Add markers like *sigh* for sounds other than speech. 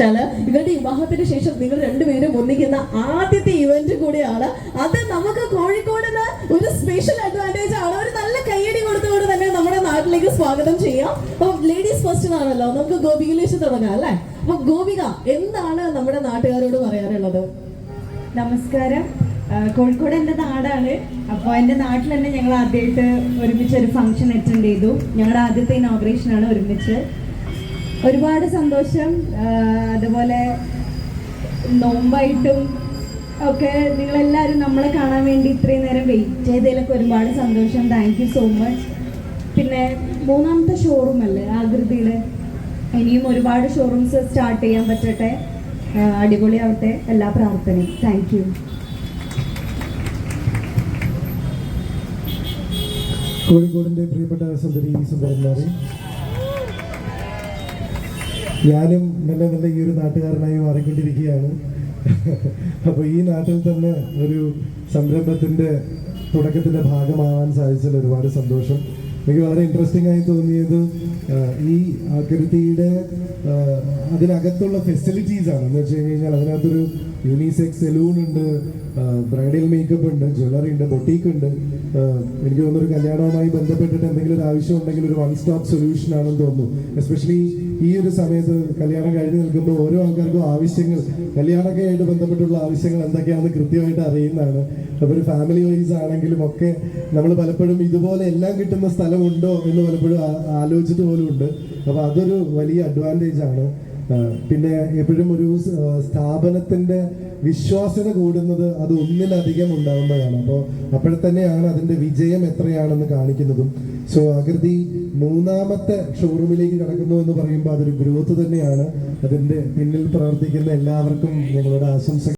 കാരണവശാൽ ഇവരുടെ വിവാഹത്തിന് ശേഷം നിങ്ങൾ രണ്ടുപേരും ഒന്നിക്കുന്ന ആദ്യത്തെ ഇവന്റ് കൂടിയാണ്. അത് നമുക്ക് കോഴിക്കോട് ഒരു സ്പെഷ്യൽ അഡ്വാന്റേജ് ആണ്. ഒരു നല്ല കൈയടി കൊടുത്തുകൊണ്ട് തന്നെ നമ്മുടെ നാട്ടിലേക്ക് സ്വാഗതം ചെയ്യാം. അപ്പൊ ലേഡീസ് ഫസ്റ്റ് ആണല്ലോ. നമുക്ക് ഗോപികയിലേക്ക് തുടങ്ങാം അല്ലെ? അപ്പൊ ഗോപിക എന്താണ് നമ്മുടെ നാട്ടുകാരോട് പറയാനുള്ളത്? നമസ്കാരം. കോഴിക്കോട് എന്റെ നാടാണ്. അപ്പോൾ എന്റെ നാട്ടിൽ തന്നെ ഞങ്ങൾ ആദ്യമായിട്ട് ഒരുമിച്ച് ഒരു ഫംഗ്ഷൻ അറ്റൻഡ് ചെയ്തു. ഞങ്ങളുടെ ആദ്യത്തെ ഇനോഗ്രേഷൻ ആണ് ഒരുമിച്ച്. ഒരുപാട് സന്തോഷം. അതുപോലെ നോമ്പായിട്ടും ഒക്കെ നിങ്ങളെല്ലാവരും നമ്മളെ കാണാൻ വേണ്ടി ഇത്രയും നേരം വെയിറ്റ് ചെയ്തതിലൊക്കെ ഒരുപാട് സന്തോഷം. താങ്ക് യു സോ മച്ച് പിന്നെ മൂന്നാമത്തെ ഷോറൂം അല്ലേ ആകൃതിയുടെ ഇനിയും ഒരുപാട് ഷോറൂംസ് സ്റ്റാർട്ട് ചെയ്യാൻ പറ്റട്ടെ. അടിപൊളിയാവട്ടെ. എല്ലാ പ്രാർത്ഥനയും. താങ്ക് യു കോഴിക്കോടിന്റെ പ്രിയപ്പെട്ട സുന്ദരി സുന്ദരന്മാരെ ഞാനും നല്ല നല്ല ഈ ഒരു നാട്ടുകാരനായി മാറിക്കൊണ്ടിരിക്കുകയാണ്. *laughs* അപ്പോൾ ഈ നാട്ടിൽ തന്നെ ഒരു സംരംഭത്തിന്റെ തുടക്കത്തിന്റെ ഭാഗമാവാൻ സാധിച്ചതിൽ ഒരുപാട് സന്തോഷം. എനിക്ക് വളരെ ഇൻട്രസ്റ്റിംഗ് ആയി തോന്നിയത് ഈ ആകൃതിയുടെ അതിനകത്തുള്ള ഫെസിലിറ്റീസ് ആണ്. എന്ന് വെച്ച് കഴിഞ്ഞ് കഴിഞ്ഞാൽ അതിനകത്തൊരു യൂണിസെക്സ് സെലൂൺ ഉണ്ട് ബ്രൈഡൽ മേക്കപ്പ് ഉണ്ട് ജ്വല്ലറി ഉണ്ട് ബൊട്ടീക്ക് ഉണ്ട്. എനിക്ക് തോന്നുന്നു ഒരു കല്യാണവുമായി ബന്ധപ്പെട്ടിട്ട് എന്തെങ്കിലും ഒരു ആവശ്യം ഉണ്ടെങ്കിൽ ഒരു വൺ സ്റ്റോപ്പ് സൊല്യൂഷൻ ആണെന്ന് തോന്നുന്നു. എസ്പെഷ്യലി ഈ ഒരു സമയത്ത് കല്യാണം കഴിഞ്ഞ് നിൽക്കുമ്പോൾ ഓരോ ആൾക്കാർക്കും ആവശ്യങ്ങൾ കല്യാണമൊക്കെ ആയിട്ട് ബന്ധപ്പെട്ടുള്ള ആവശ്യങ്ങൾ എന്തൊക്കെയാണെന്ന് കൃത്യമായിട്ട് അറിയുന്നതാണ്. അപ്പോൾ ഒരു ഫാമിലി വൈസ് ആണെങ്കിലും ഒക്കെ നമ്മൾ പലപ്പോഴും ഇതുപോലെ എല്ലാം കിട്ടുന്ന സ്ഥലമുണ്ടോ എന്ന് പലപ്പോഴും ആലോചിച്ചത് പോലും ഉണ്ട് അപ്പോൾ അതൊരു വലിയ അഡ്വാന്റേജ് ആണ്. പിന്നെ എപ്പോഴും ഒരു സ്ഥാപനത്തിന്റെ വിശ്വാസ്യത കൂടുന്നത് അത് ഒന്നിലധികം ഉണ്ടാകുമ്പോഴാണ് അപ്പോൾ അപ്പോഴത്തന്നെയാണ് അതിന്റെ വിജയം എത്രയാണെന്ന് കാണിക്കുന്നതും. സോ ആകൃതി മൂന്നാമത്തെ ഷോറൂമിലേക്ക് കടക്കുന്നു എന്ന് പറയുമ്പോൾ അതൊരു ഗ്രോത്ത് തന്നെയാണ്. അതിന്റെ പിന്നിൽ പ്രവർത്തിക്കുന്ന എല്ലാവർക്കും ഞങ്ങളുടെ ആശംസ